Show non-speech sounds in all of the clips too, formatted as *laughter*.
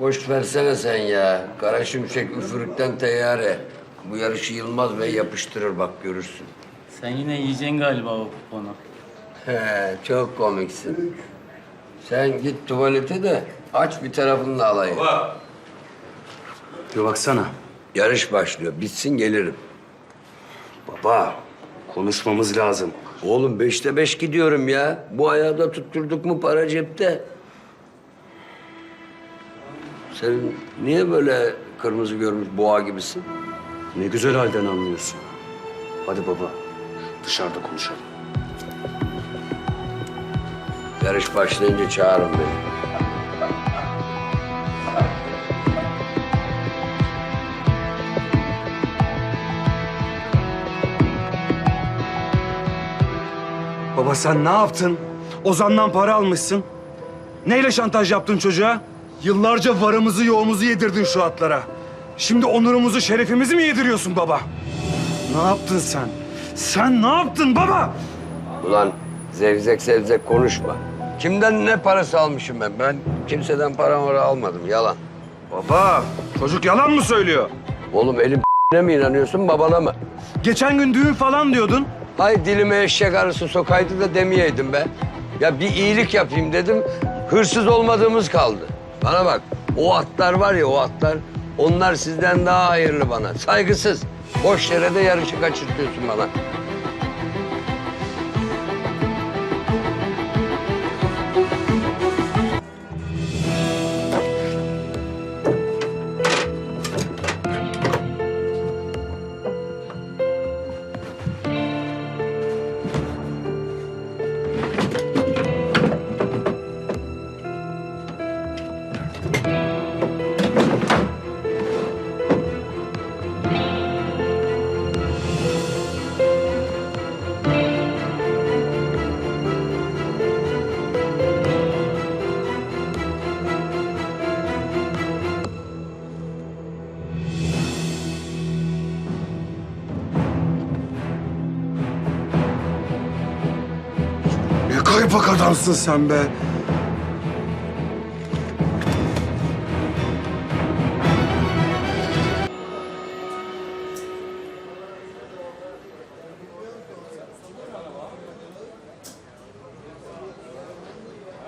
Boş versene sen ya. Kara şimşek üfürükten teyyare. Bu yarışı Yılmaz Bey yapıştırır bak görürsün. Sen yine yiyeceksin galiba o kuponu. He, çok komiksin. Sen git tuvalete de aç bir tarafını da alayım. Bir baksana. Yarış başlıyor. Bitsin gelirim. Baba, konuşmamız lazım. Oğlum beşte beş gidiyorum ya. Bu ayağı da tutturduk mu para cepte. Sen niye böyle kırmızı görmüş boğa gibisin? Ne güzel halden anlıyorsun. Hadi baba, dışarıda konuşalım. Yarış başlayınca çağırın beni. Baba sen ne yaptın? Ozan'dan para almışsın. Neyle şantaj yaptın çocuğa? Yıllarca varımızı yoğumuzu yedirdin şu atlara. Şimdi onurumuzu, şerefimizi mi yediriyorsun baba? Ne yaptın sen? Sen ne yaptın baba? Ulan zevzek zevzek konuşma. Kimden ne parası almışım ben? Ben kimseden para mara almadım. Yalan. Baba, çocuk yalan mı söylüyor? Oğlum elim *laughs* ne mi inanıyorsun babana mı? Geçen gün düğün falan diyordun. Hay dilime eşek arısı sokaydı da demeyeydim be. Ya bir iyilik yapayım dedim. Hırsız olmadığımız kaldı. Bana bak o atlar var ya o atlar onlar sizden daha hayırlı bana. Saygısız. Boş yere de yarışı kaçırtıyorsun bana. Ne kaypak adamsın sen be.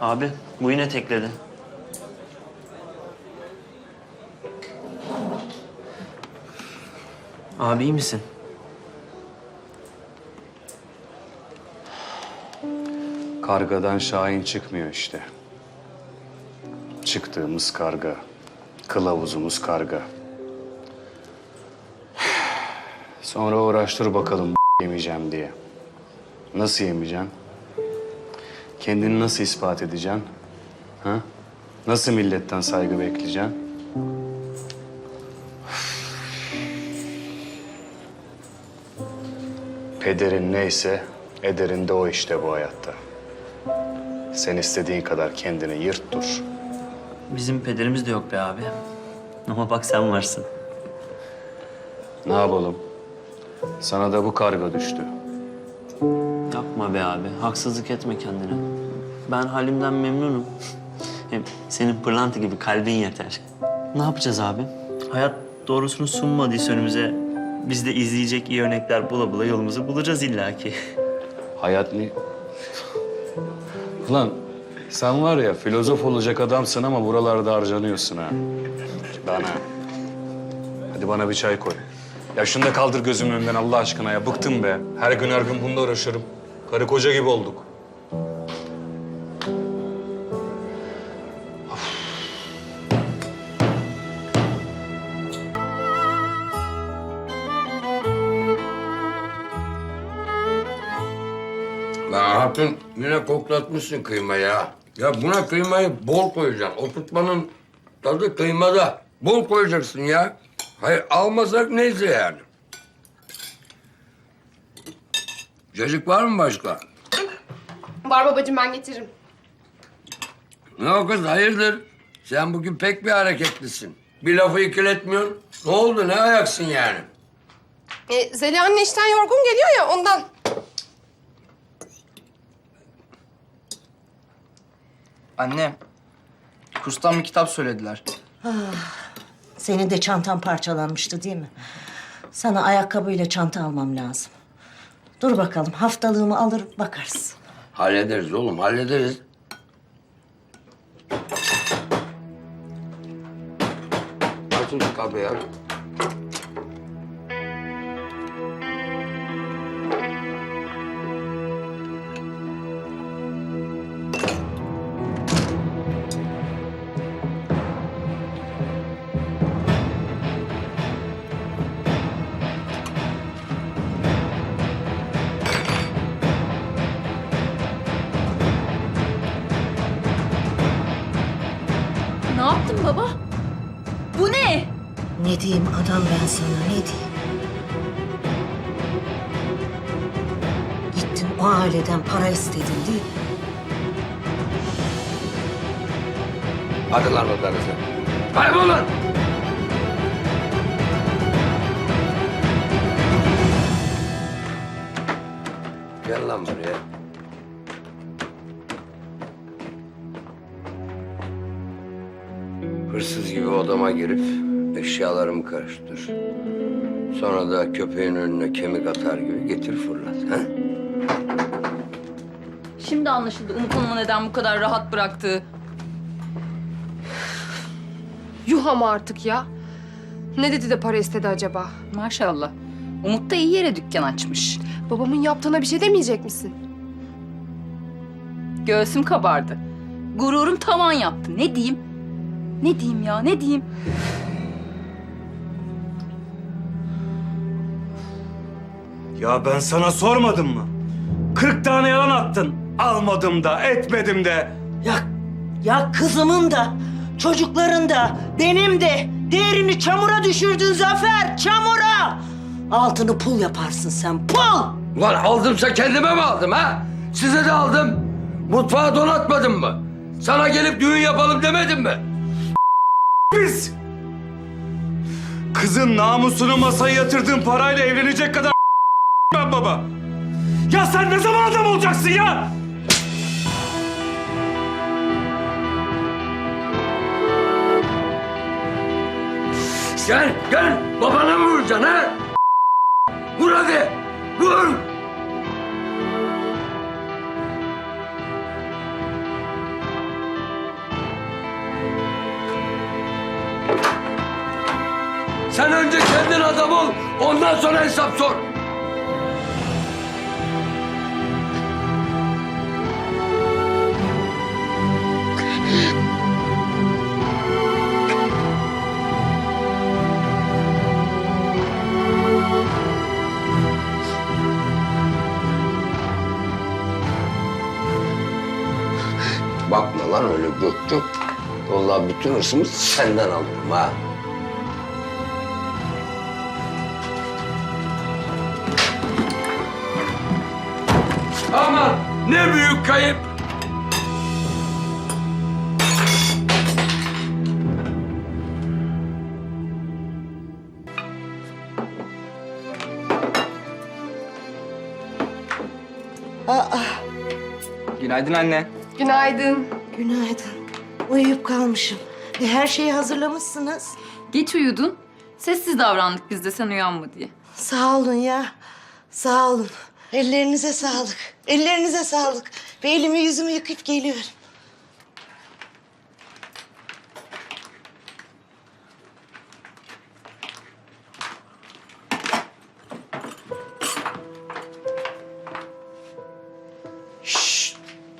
Abi bu yine tekledi. Abi iyi misin? Kargadan Şahin çıkmıyor işte. Çıktığımız karga. Kılavuzumuz karga. Sonra uğraştır bakalım *laughs* yemeyeceğim diye. Nasıl yemeyeceksin? Kendini nasıl ispat edeceksin? Ha? Nasıl milletten saygı bekleyeceksin? Pederin neyse ederin de o işte bu hayatta. Sen istediğin kadar kendini yırt dur. Bizim pederimiz de yok be abi. Ama bak sen varsın. Ne yapalım? Sana da bu karga düştü. Yapma be abi. Haksızlık etme kendine. Ben halimden memnunum. *laughs* Hem senin pırlanta gibi kalbin yeter. Ne yapacağız abi? Hayat doğrusunu sunmadıysa önümüze biz de izleyecek iyi örnekler bula bula yolumuzu bulacağız illaki. *laughs* Hayat ne? Ulan sen var ya filozof olacak adamsın ama buralarda harcanıyorsun ha. Bana. Hadi bana bir çay koy. Ya şunu da kaldır gözümün önünden Allah aşkına ya. Bıktım be. Her gün her gün bununla uğraşırım. Karı koca gibi olduk. La hatun yine koklatmışsın kıyma ya. Ya buna kıymayı bol koyacaksın. O tutmanın tadı kıymada. Bol koyacaksın ya. Hayır almasak neyse yani. Cacık var mı başka? Var babacığım ben getiririm. Ne o kız hayırdır? Sen bugün pek bir hareketlisin. Bir lafı ikiletmiyorsun. Ne oldu ne ayaksın yani? Ee, Zeliha anne işten yorgun geliyor ya ondan. Anne, kurstan bir kitap söylediler. Senin de çantan parçalanmıştı değil mi? Sana ayakkabıyla çanta almam lazım. Dur bakalım haftalığımı alır bakarız. Hallederiz oğlum, hallederiz. Açın şu kapıyı. Ne diyeyim adam ben sana ne diyeyim? Gittin o aileden para istedin değil mi? Hadi lan odanıza. Kaybolun! Gel lan buraya. Hırsız gibi odama girip eşyalarımı karıştır. Sonra da köpeğin önüne kemik atar gibi getir fırlat. Ha? Şimdi anlaşıldı Umut Hanım'ı neden bu kadar rahat bıraktığı. Yuh ama artık ya. Ne dedi de para istedi acaba? Maşallah. Umut da iyi yere dükkan açmış. Babamın yaptığına bir şey demeyecek misin? Göğsüm kabardı. Gururum tavan yaptı. Ne diyeyim? Ne diyeyim ya ne diyeyim? Ya ben sana sormadım mı? Kırk tane yalan attın. Almadım da, etmedim de. Ya, ya kızımın da, çocukların da, benim de değerini çamura düşürdün Zafer, çamura! Altını pul yaparsın sen, pul! Ulan aldımsa kendime mi aldım ha? Size de aldım. Mutfağı donatmadım mı? Sana gelip düğün yapalım demedim mi? Biz! Kızın namusunu masaya yatırdığın parayla evlenecek kadar baba. Ya sen ne zaman adam olacaksın ya? Gel, gel. Babana mı vuracaksın ha? Vur hadi. Vur. Sen önce kendin adam ol. Ondan sonra hesap sor. Lan öyle Göktürk. Vallahi bütün hırsımı senden alırım ha. Aman ne büyük kayıp. Günaydın anne. Günaydın. Günaydın. Uyuyup kalmışım. E, her şeyi hazırlamışsınız. Geç uyudun. Sessiz davrandık biz de sen uyanma diye. Sağ olun ya. Sağ olun. Ellerinize sağlık. Ellerinize sağlık. Bir elimi yüzümü yıkayıp geliyorum.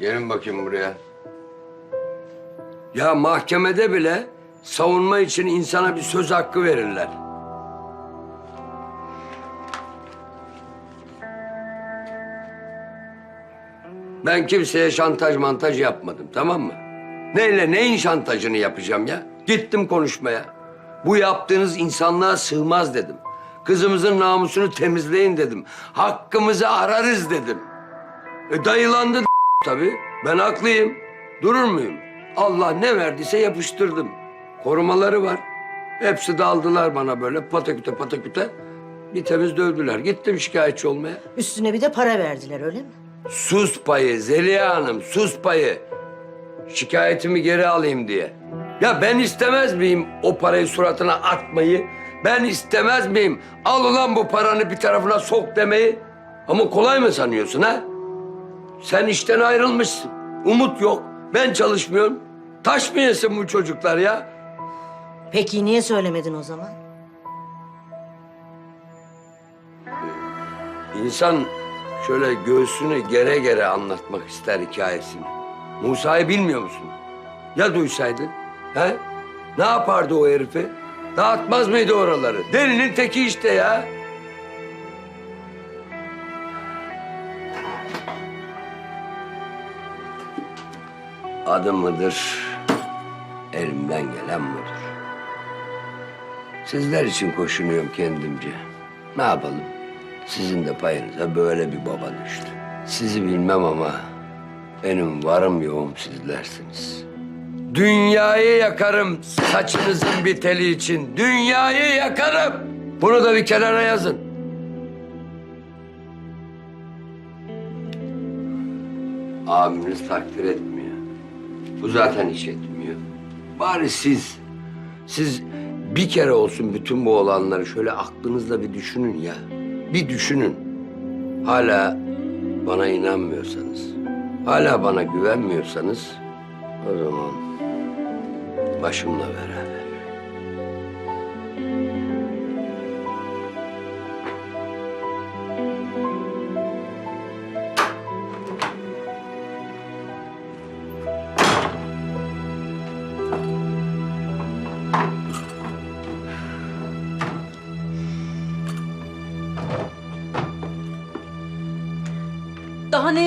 Gelin bakayım buraya. Ya mahkemede bile savunma için insana bir söz hakkı verirler. Ben kimseye şantaj mantaj yapmadım tamam mı? Neyle neyin şantajını yapacağım ya? Gittim konuşmaya. Bu yaptığınız insanlığa sığmaz dedim. Kızımızın namusunu temizleyin dedim. Hakkımızı ararız dedim. E dayılandı tabii. Ben haklıyım. Durur muyum? Allah ne verdiyse yapıştırdım. Korumaları var. Hepsi daldılar bana böyle pataküte pataküte. Bir temiz dövdüler. Gittim şikayetçi olmaya. Üstüne bir de para verdiler öyle mi? Sus payı Zeliha Hanım, sus payı. Şikayetimi geri alayım diye. Ya ben istemez miyim o parayı suratına atmayı? Ben istemez miyim? Al ulan bu paranı bir tarafına sok demeyi. Ama kolay mı sanıyorsun ha? Sen işten ayrılmışsın. Umut yok. Ben çalışmıyorum. Taş mı yesin bu çocuklar ya? Peki niye söylemedin o zaman? İnsan şöyle göğsünü gere gere anlatmak ister hikayesini. Musa'yı bilmiyor musun? Ya duysaydı? He? Ne yapardı o herifi? Dağıtmaz mıydı oraları? Delinin teki işte ya. Adım mıdır? Elimden gelen budur. Sizler için koşunuyorum kendimce. Ne yapalım? Sizin de payınıza böyle bir baba düştü. Sizi bilmem ama benim varım yoğum sizlersiniz. Dünyayı yakarım saçınızın bir teli için. Dünyayı yakarım. Bunu da bir kenara yazın. Abimiz takdir etmiyor. Bu zaten hiç etmiyor. Bari siz, siz bir kere olsun bütün bu olanları şöyle aklınızda bir düşünün ya. Bir düşünün. Hala bana inanmıyorsanız, hala bana güvenmiyorsanız o zaman başımla beraber.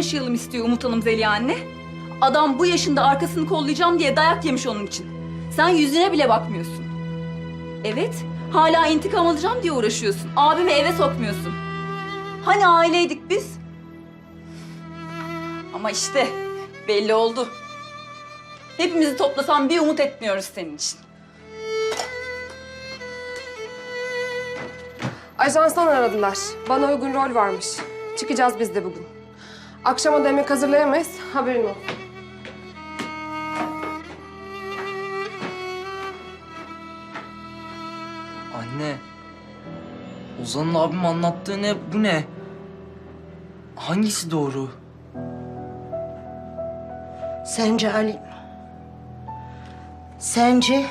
Yaşayalım istiyor Umut Hanım Zeliha anne? Adam bu yaşında arkasını kollayacağım diye dayak yemiş onun için. Sen yüzüne bile bakmıyorsun. Evet, hala intikam alacağım diye uğraşıyorsun. Abimi eve sokmuyorsun. Hani aileydik biz? Ama işte belli oldu. Hepimizi toplasan bir umut etmiyoruz senin için. Ajanstan aradılar. Bana uygun rol varmış. Çıkacağız biz de bugün. Akşama da yemek hazırlayamayız. Haberin olsun. Anne. Ozan'ın abim anlattığı ne? Bu ne? Hangisi doğru? Sence Ali... Sence